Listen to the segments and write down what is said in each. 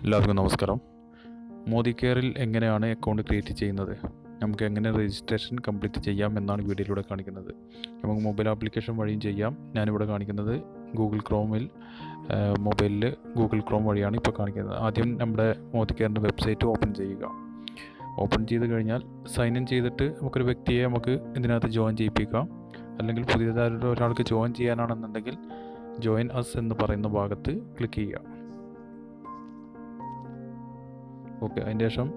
എല്ലാവർക്കും നമസ്കാരം. മോദി കെയറിൽ എങ്ങനെയാണ് അക്കൗണ്ട് ക്രിയേറ്റ് ചെയ്യുന്നത്? നമുക്ക് എങ്ങനെ രജിസ്ട്രേഷൻ കംപ്ലീറ്റ് ചെയ്യാം എന്നാണ് വീഡിയോയിലൂടെ കാണിക്കുന്നത്. നമുക്ക് മൊബൈൽ ആപ്ലിക്കേഷൻ വഴിയും ചെയ്യാം. ഞാനിവിടെ കാണിക്കുന്നത് ഗൂഗിൾ ക്രോമിൽ മൊബൈലിൽ ഗൂഗിൾ ക്രോം വഴിയാണ് ഇപ്പോൾ കാണിക്കുന്നത്. ആദ്യം നമ്മുടെ മോദി കെയറിന്റെ വെബ്സൈറ്റ് ഓപ്പൺ ചെയ്യുക. ഓപ്പൺ ചെയ്ത് കഴിഞ്ഞാൽ സൈൻ ഇൻ ചെയ്തിട്ട് നമുക്കൊരു വ്യക്തിയെ നമുക്ക് ഇതിനകത്ത് ജോയിൻ ചെയ്യിപ്പിക്കാം. അല്ലെങ്കിൽ പുതിയതായിട്ട് ഒരാൾക്ക് ജോയിൻ ചെയ്യാനാണെന്നുണ്ടെങ്കിൽ ജോയിൻ അസ് എന്ന് പറയുന്ന ഭാഗത്ത് ക്ലിക്ക് ചെയ്യുക. ഓക്കെ അതിന്റെ ശേഷം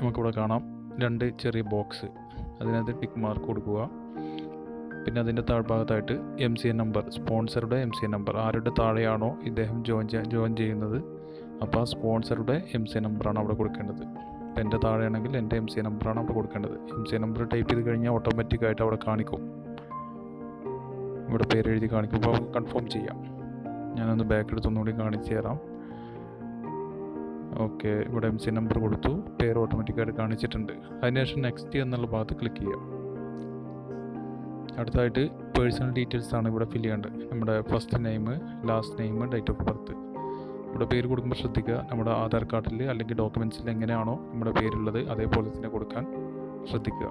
നമുക്കിവിടെ കാണാം രണ്ട് ചെറിയ ബോക്സ്. അതിനകത്ത് ടിക്ക് മാർക്ക് കൊടുക്കുക. പിന്നെ അതിന്റെ താഴ്ഭാഗത്തായിട്ട് എം സി എൻ നമ്പർ സ്പോൺസറുടെ എം സി എൻ നമ്പർ. ആരുടെ താഴെയാണോ ഇദ്ദേഹം ജോയിൻ ജോയിൻ ചെയ്യുന്നത്? അപ്പോൾ ആ സ്പോൺസറുടെ എം സി എൻ നമ്പറാണ് അവിടെ കൊടുക്കേണ്ടത്. ഇപ്പം എന്റെ താഴെയാണെങ്കിൽ എന്റെ എം സി എൻ നമ്പറാണ് അവിടെ കൊടുക്കേണ്ടത്. M C N number type ചെയ്ത് കഴിഞ്ഞാൽ ഓട്ടോമാറ്റിക്കായിട്ട് അവിടെ കാണിക്കും. ഇവിടെ പേര് എഴുതി കാണിക്കും. അപ്പോൾ കൺഫേം ചെയ്യാം. ഞാനൊന്ന് ബാക്ക് എടുത്ത് ഒന്നുകൂടി കാണിച്ചു തരാം. ഓക്കെ ഇവിടെ എം സി നമ്പർ കൊടുത്തു. പേര് ഓട്ടോമാറ്റിക്കായിട്ട് കാണിച്ചിട്ടുണ്ട്. അതിനുശേഷം നെക്സ്റ്റ് എന്നുള്ള ഭാഗത്ത് ക്ലിക്ക് ചെയ്യാം. അടുത്തായിട്ട് പേഴ്സണൽ ഡീറ്റെയിൽസ് ആണ് ഇവിടെ ഫില്ല് ചെയ്യേണ്ടത്. നമ്മുടെ first name last name date of birth ഇവിടെ പേര് കൊടുക്കുമ്പോൾ ശ്രദ്ധിക്കുക. നമ്മുടെ ആധാർ കാർഡിൽ അല്ലെങ്കിൽ ഡോക്യുമെന്റ്സിൽ എങ്ങനെയാണോ നമ്മുടെ പേരുള്ളത് അതേപോലെ തന്നെ കൊടുക്കാൻ ശ്രദ്ധിക്കുക.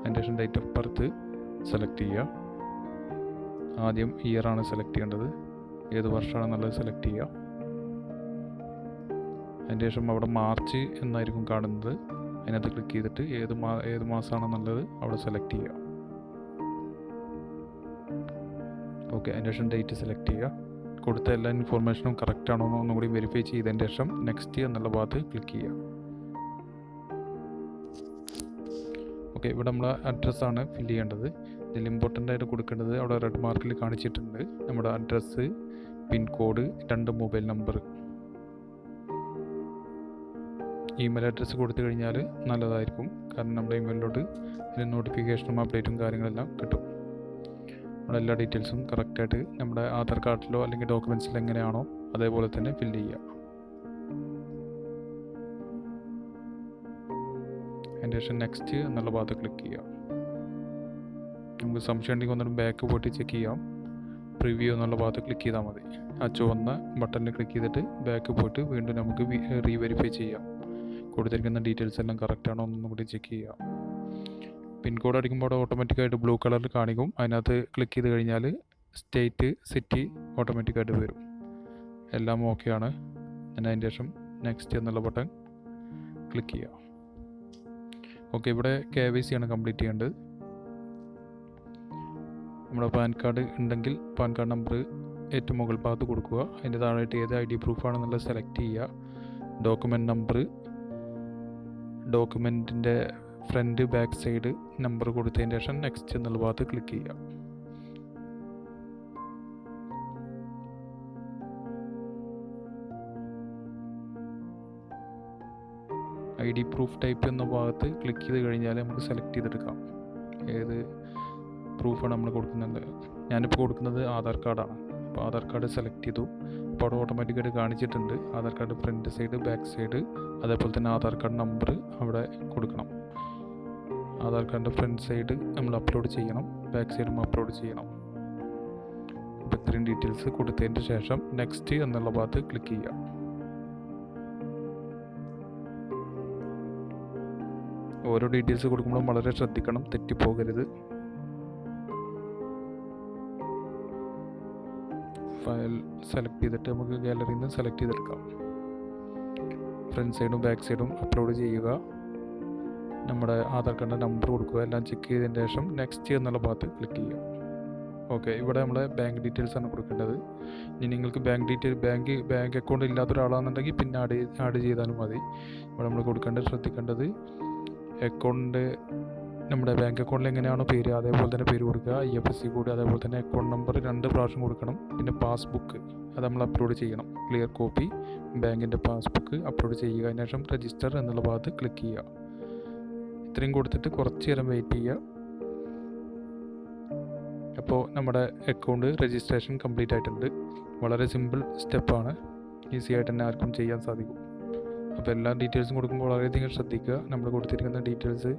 അതിന്റെ ശേഷം ഡേറ്റ് ഓഫ് ബർത്ത് സെലക്ട് ചെയ്യുക. ആദ്യം ഇയർ ആണ് സെലക്ട് ചെയ്യേണ്ടത്. ഏത് വർഷമാണെന്നുള്ളത് സെലക്ട് ചെയ്യുക. അതിന് ശേഷം അവിടെ മാർച്ച് എന്നായിരിക്കും കാണുന്നത്. അതിനകത്ത് ക്ലിക്ക് ചെയ്തിട്ട് ഏത് മാ ഏത് മാസമാണെന്നുള്ളത് അവിടെ സെലക്ട് ചെയ്യുക. ഓക്കെ അതിന് ശേഷം ഡേറ്റ് സെലക്ട് ചെയ്യുക. കൊടുത്ത എല്ലാ ഇൻഫോർമേഷനും കറക്റ്റ് ആണോ എന്ന് ഒന്നുകൂടി വെരിഫൈ ചെയ്തതിന് ശേഷം നെക്സ്റ്റ് എന്നുള്ള ഭാഗത്ത് ക്ലിക്ക് ചെയ്യുക. ഓക്കെ ഇവിടെ നമ്മൾ അഡ്രസ്സാണ് ഫില്ല് ചെയ്യേണ്ടത്. ഇതിൽ ഇമ്പോർട്ടന്റ് ആയിട്ട് കൊടുക്കേണ്ടത് അവിടെ റെഡ് മാർക്കിൽ കാണിച്ചിട്ടുണ്ട്. നമ്മുടെ അഡ്രസ്സ് പിൻകോഡ് രണ്ട് മൊബൈൽ നമ്പർ ഇമെയിൽ അഡ്രസ്സ് കൊടുത്തു കഴിഞ്ഞാൽ നല്ലതായിരിക്കും. കാരണം നമ്മുടെ ഇമെയിലിലോട്ട് അതിന് നോട്ടിഫിക്കേഷനും അപ്ഡേറ്റും കാര്യങ്ങളെല്ലാം കിട്ടും. നമ്മുടെ എല്ലാ ഡീറ്റെയിൽസും കറക്റ്റായിട്ട് നമ്മുടെ ആധാർ കാർഡിലോ അല്ലെങ്കിൽ ഡോക്യുമെന്റ്സിൽ എങ്ങനെയാണോ അതേപോലെ തന്നെ ഫില്ല് ചെയ്യുക. അതിന്റെ ശേഷം നെക്സ്റ്റ് എന്നുള്ള ഭാഗത്ത് ക്ലിക്ക് ചെയ്യുക. നമുക്ക് സംശയം ഉണ്ടെങ്കിൽ ഒന്നും ബാക്ക് പോയിട്ട് ചെക്ക് ചെയ്യാം. പ്രിവ്യൂ എന്നുള്ള ഭാഗത്ത് ക്ലിക്ക് ചെയ്താൽ മതി. ആ ചുവന്ന ബട്ടണിൽ ക്ലിക്ക് ചെയ്തിട്ട് ബാക്ക് പോയിട്ട് വീണ്ടും നമുക്ക് റീവെരിഫൈ ചെയ്യാം. കൊടുത്തിരിക്കുന്ന ഡീറ്റെയിൽസ് എല്ലാം കറക്റ്റ് ആണോ എന്നൊന്നും കൂടി ചെക്ക് ചെയ്യാം. പിൻകോഡ് അടിക്കുമ്പോൾ അവിടെ ഓട്ടോമാറ്റിക്കായിട്ട് ബ്ലൂ കളറിൽ കാണിക്കും. അതിനകത്ത് ക്ലിക്ക് ചെയ്ത് കഴിഞ്ഞാൽ സ്റ്റേറ്റ് സിറ്റി ഓട്ടോമാറ്റിക്കായിട്ട് വരും. എല്ലാം ഓക്കെയാണ് ഞാൻ അതിന്റെ ശേഷം നെക്സ്റ്റ് എന്നുള്ള ബട്ടൺ ക്ലിക്ക് ചെയ്യാം. ഓക്കെ ഇവിടെ കെ വൈ സി ആണ് കംപ്ലീറ്റ് ചെയ്യേണ്ടത്. നമ്മുടെ പാൻ കാർഡ് ഉണ്ടെങ്കിൽ പാൻ കാർഡ് നമ്പർ ഏറ്റവും മുകൾ ഭാഗത്ത് കൊടുക്കുക. അതിന്റെ താഴെയായിട്ട് ഏത് ഐ ഡി പ്രൂഫാണെന്നുള്ളത് സെലക്ട് ചെയ്യുക. ഡോക്യുമെന്റ് നമ്പർ ഡോക്യുമെന്റിന്റെ ഫ്രണ്ട് ബാക്ക് സൈഡ് നമ്പർ കൊടുത്തതിന് ശേഷം നെക്സ്റ്റ് എന്നുള്ള ഭാഗത്ത് ക്ലിക്ക് ചെയ്യുക. ഐ ഡി പ്രൂഫ് ടൈപ്പ് എന്ന ഭാഗത്ത് ക്ലിക്ക് ചെയ്ത് കഴിഞ്ഞാൽ നമുക്ക് സെലക്ട് ചെയ്തെടുക്കാം. ഏത് പ്രൂഫാണ് നമ്മൾ കൊടുക്കുന്നത്? ഞാനിപ്പോൾ കൊടുക്കുന്നത് ആധാർ കാർഡാണ് അപ്പോൾ ആധാർ കാർഡ് സെലക്ട് ചെയ്തു. അപ്പോൾ അവിടെ ഓട്ടോമാറ്റിക്കായിട്ട് കാണിച്ചിട്ടുണ്ട്. Aadhaar card front side back side അതേപോലെ തന്നെ ആധാർ കാർഡ് നമ്പർ അവിടെ കൊടുക്കണം. ആധാർ കാർഡിന്റെ ഫ്രണ്ട് സൈഡ് നമ്മൾ അപ്ലോഡ് ചെയ്യണം. ബാക്ക് സൈഡും അപ്ലോഡ് ചെയ്യണം. അപ്പോൾ ഇത്രയും ഡീറ്റെയിൽസ് കൊടുത്തതിന് ശേഷം നെക്സ്റ്റ് എന്നുള്ള ഭാഗത്ത് ക്ലിക്ക് ചെയ്യുക. ഓരോ ഡീറ്റെയിൽസ് കൊടുക്കുമ്പോഴും വളരെ ശ്രദ്ധിക്കണം. തെറ്റിപ്പോകരുത്. ഫയൽ സെലക്ട് ചെയ്തിട്ട് നമുക്ക് ഗാലറിയിൽ നിന്ന് സെലക്ട് ചെയ്തെടുക്കാം. ഫ്രണ്ട് സൈഡും ബാക്ക് സൈഡും അപ്ലോഡ് ചെയ്യുക. നമ്മുടെ ആധാർ കാർഡിന്റെ നമ്പർ കൊടുക്കുക. എല്ലാം ചെക്ക് ചെയ്തതിന് ശേഷം നെക്സ്റ്റ് എന്നുള്ള ഭാഗത്ത് ക്ലിക്ക് ചെയ്യുക. ഓക്കെ ഇവിടെ നമ്മുടെ ബാങ്ക് ഡീറ്റെയിൽസ് ആണ് കൊടുക്കേണ്ടത്. ഇനി നിങ്ങൾക്ക് bank detail bank bank account ഇല്ലാത്ത ഒരാളാണെന്നുണ്ടെങ്കിൽ പിന്നെ ആഡ് ആഡ് ചെയ്താലും മതി. ഇവിടെ നമ്മൾ കൊടുക്കേണ്ടത് ശ്രദ്ധിക്കേണ്ടത് അക്കൗണ്ട് നമ്മുടെ ബാങ്ക് അക്കൗണ്ടിൽ എങ്ങനെയാണോ പേര് അതേപോലെ തന്നെ പേര് കൊടുക്കുക. I F S C code അതേപോലെ തന്നെ അക്കൗണ്ട് നമ്പർ രണ്ട് പ്രാവശ്യം കൊടുക്കണം. പിന്നെ പാസ്ബുക്ക് അത് നമ്മൾ അപ്ലോഡ് ചെയ്യണം. ക്ലിയർ കോപ്പി ബാങ്കിന്റെ പാസ്ബുക്ക് അപ്ലോഡ് ചെയ്യുക. അതിനുശേഷം രജിസ്റ്റർ എന്നുള്ള ഭാഗത്ത് ക്ലിക്ക് ചെയ്യുക. ഇത്രയും കൊടുത്തിട്ട് കുറച്ച് നേരം വെയിറ്റ് ചെയ്യുക. അപ്പോൾ നമ്മുടെ അക്കൗണ്ട് രജിസ്ട്രേഷൻ കംപ്ലീറ്റ് ആയിട്ടുണ്ട്. വളരെ സിമ്പിൾ സ്റ്റെപ്പാണ് ഈസി ആയിട്ട് തന്നെ ആർക്കും ചെയ്യാൻ സാധിക്കും. അപ്പോൾ എല്ലാ ഡീറ്റെയിൽസും കൊടുക്കുമ്പോൾ വളരെയധികം ശ്രദ്ധിക്കുക. നമ്മൾ കൊടുത്തിരിക്കുന്ന ഡീറ്റെയിൽസ്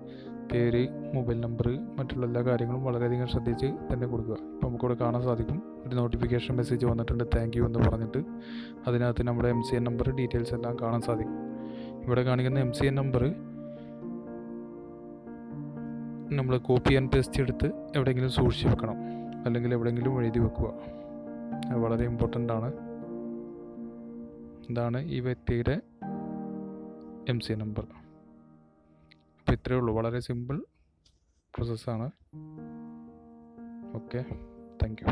പേര് മൊബൈൽ നമ്പർ മറ്റുള്ള എല്ലാ കാര്യങ്ങളും വളരെയധികം ശ്രദ്ധിച്ച് തന്നെ കൊടുക്കുക. ഇപ്പോൾ നമുക്കിവിടെ കാണാൻ സാധിക്കും. ഒരു നോട്ടിഫിക്കേഷൻ മെസ്സേജ് വന്നിട്ടുണ്ട്. താങ്ക് യു എന്ന് പറഞ്ഞിട്ട്. അതിനകത്ത് നമ്മുടെ M C N number details എല്ലാം കാണാൻ സാധിക്കും. ഇവിടെ കാണിക്കുന്ന എം സി എൻ നമ്പർ നമ്മൾ കോപ്പി ആൻഡ് പേസ്റ്റ് എടുത്ത് എവിടെയെങ്കിലും സൂക്ഷിച്ച് വെക്കണം. അല്ലെങ്കിൽ എവിടെയെങ്കിലും എഴുതി വെക്കുക. അത് വളരെ ഇമ്പോർട്ടന്റ് ആണ്. ഇതാണ് ഈ വ്യക്തിയുടെ എം സി നമ്പർ അപ്പോൾ ഇത്രയേ ഉള്ളൂ. വളരെ സിമ്പിൾ പ്രോസസ്സാണ് ഓക്കെ താങ്ക് യു